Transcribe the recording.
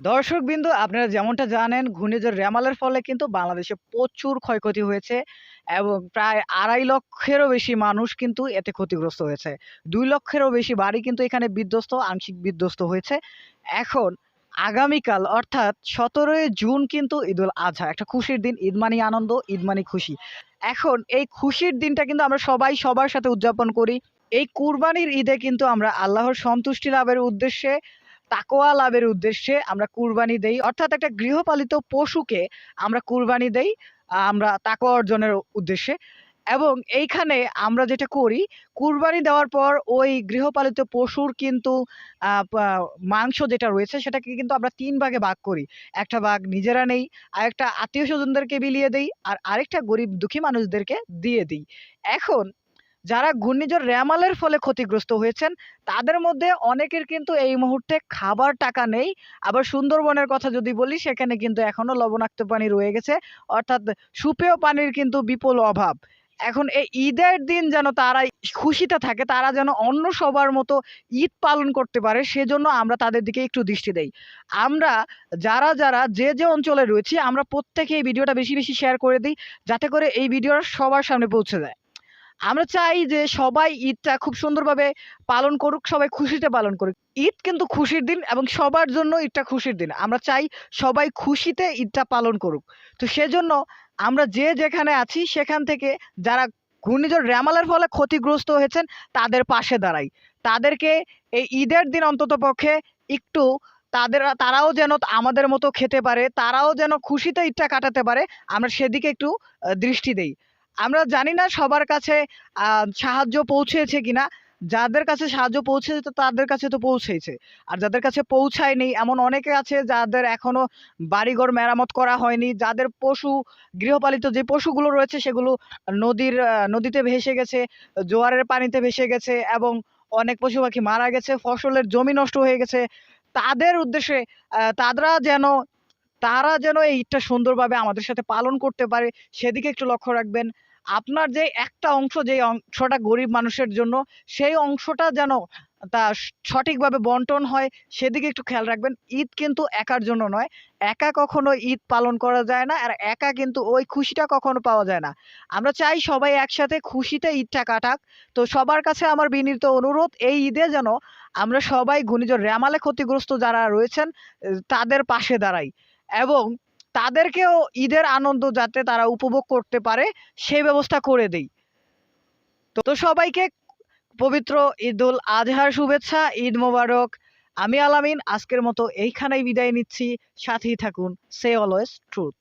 দর্শক বিন্দু আপনারা যেমনটা জানেন, ঘূর্ণিঝড় রেমালের ফলে কিন্তু বাংলাদেশে প্রচুর ক্ষয়ক্ষতি হয়েছে এবং প্রায় আড়াই লক্ষেরও বেশি মানুষ কিন্তু এতে ক্ষতিগ্রস্ত হয়েছে। দুই লক্ষেরও বেশি বাড়ি কিন্তু এখানে বিধ্বস্ত, আংশিক বিধ্বস্ত হয়েছে। এখন আগামীকাল, অর্থাৎ সতেরোই জুন কিন্তু ঈদুল আজহা একটা খুশির দিন, ঈদ মানি আনন্দ, ঈদ মানি খুশি। এখন এই খুশির দিনটা কিন্তু আমরা সবাই সবার সাথে উদযাপন করি। এই কুরবানির ঈদে কিন্তু আমরা আল্লাহর সন্তুষ্টি লাভের উদ্দেশ্যে তাকোয়া লাভের উদ্দেশ্যে আমরা কুরবানি দেই। অর্থাৎ একটা গৃহপালিত পশুকে আমরা কুরবানি দেই আমরা তাকোয়া অর্জনের উদ্দেশ্যে। এবং এইখানে আমরা যেটা করি, কুরবানি দেওয়ার পর ওই গৃহপালিত পশুর কিন্তু মাংস যেটা রয়েছে, সেটাকে কিন্তু আমরা তিন ভাগে ভাগ করি। একটা ভাগ নিজেরা নেই আরেকটা আত্মীয় স্বজনদেরকে বিলিয়ে দেই, আর আরেকটা গরিব দুঃখী মানুষদেরকে দিয়ে দিই। এখন যারা ঘূর্ণিঝড় র্যামালের ফলে ক্ষতিগ্রস্ত হয়েছেন, তাদের মধ্যে অনেকের কিন্তু এই মুহূর্তে খাবার টাকা নেই। আবার সুন্দরবনের কথা যদি বলি, সেখানে কিন্তু এখনও লবণাক্ত পানি রয়ে গেছে। অর্থাৎ সুপেয় পানির কিন্তু বিপুল অভাব। এখন এই ঈদের দিন যেন তারা খুশিতে থাকে, তারা যেন অন্য সবার মতো ঈদ পালন করতে পারে, সেজন্য আমরা তাদের দিকে একটু দৃষ্টি দেই। আমরা যারা যারা যে যে অঞ্চলে রয়েছি, আমরা প্রত্যেকে এই ভিডিওটা বেশি বেশি শেয়ার করে দিই, যাতে করে এই ভিডিওটা সবার সামনে পৌঁছে যায়। আমরা চাই যে সবাই ঈদটা খুব সুন্দরভাবে পালন করুক, সবাই খুশিতে পালন করুক। ঈদ কিন্তু খুশির দিন এবং সবার জন্য ঈদটা খুশির দিন। আমরা চাই সবাই খুশিতে ঈদটা পালন করুক। তো সেজন্য আমরা যে যেখানে আছি, সেখান থেকে যারা ঘূর্ণিঝড় রেমালের ফলে ক্ষতিগ্রস্ত হয়েছেন, তাদের পাশে দাঁড়াই। তাদেরকে এই ঈদের দিন অন্তত পক্ষে একটু তাদের, তারাও যেন আমাদের মতো খেতে পারে, তারাও যেন খুশিতে ঈদটা কাটাতে পারে, আমরা সেদিকে একটু দৃষ্টি দেই। আমরা জানি না সবার কাছে সাহায্য পৌঁছেছে কিনা। যাদের কাছে সাহায্য পৌঁছেছে তো তাদের কাছে তো পৌঁছেছে আর যাদের কাছে পৌঁছায়নি, এমন অনেকে আছে যাদের এখনও বাড়িঘর মেরামত করা হয়নি, যাদের পশু, গৃহপালিত যে পশুগুলো রয়েছে সেগুলো নদীর নদীতে ভেসে গেছে, জোয়ারের পানিতে ভেসে গেছে এবং অনেক পশু পাখি মারা গেছে, ফসলের জমি নষ্ট হয়ে গেছে। তাদের উদ্দেশ্যে তারা যেন তারা যেন এই ঈদটা সুন্দরভাবে আমাদের সাথে পালন করতে পারে, সেদিকে একটু লক্ষ্য রাখবেন। আপনার যে একটা অংশ, যে অংশটা গরিব মানুষের জন্য, সেই অংশটা যেন তা সঠিকভাবে বন্টন হয়, সেদিকে একটু খেয়াল রাখবেন। ঈদ কিন্তু একার জন্য নয়। একা কখনো ঈদ পালন করা যায় না, আর একা কিন্তু ওই খুশিটা কখনো পাওয়া যায় না। আমরা চাই সবাই একসাথে খুশিতে ঈদটা কাটাক। তো সবার কাছে আমার বিনীত অনুরোধ, এই ঈদে যেন আমরা সবাই ঘূর্ণিঝড় রেমালে ক্ষতিগ্রস্ত যারা রয়েছেন, তাদের পাশে দাঁড়াই। এবং তাদেরকেও ঈদের আনন্দ যাতে তারা উপভোগ করতে পারে, সেই ব্যবস্থা করে দেই। তো সবাইকে পবিত্র ঈদুল আজহার শুভেচ্ছা, ঈদ মোবারক। আমি আলামিন আজকের মতো এইখানেই বিদায় নিচ্ছি। সাথেই থাকুন। সে অলওয়েজ ট্রুথ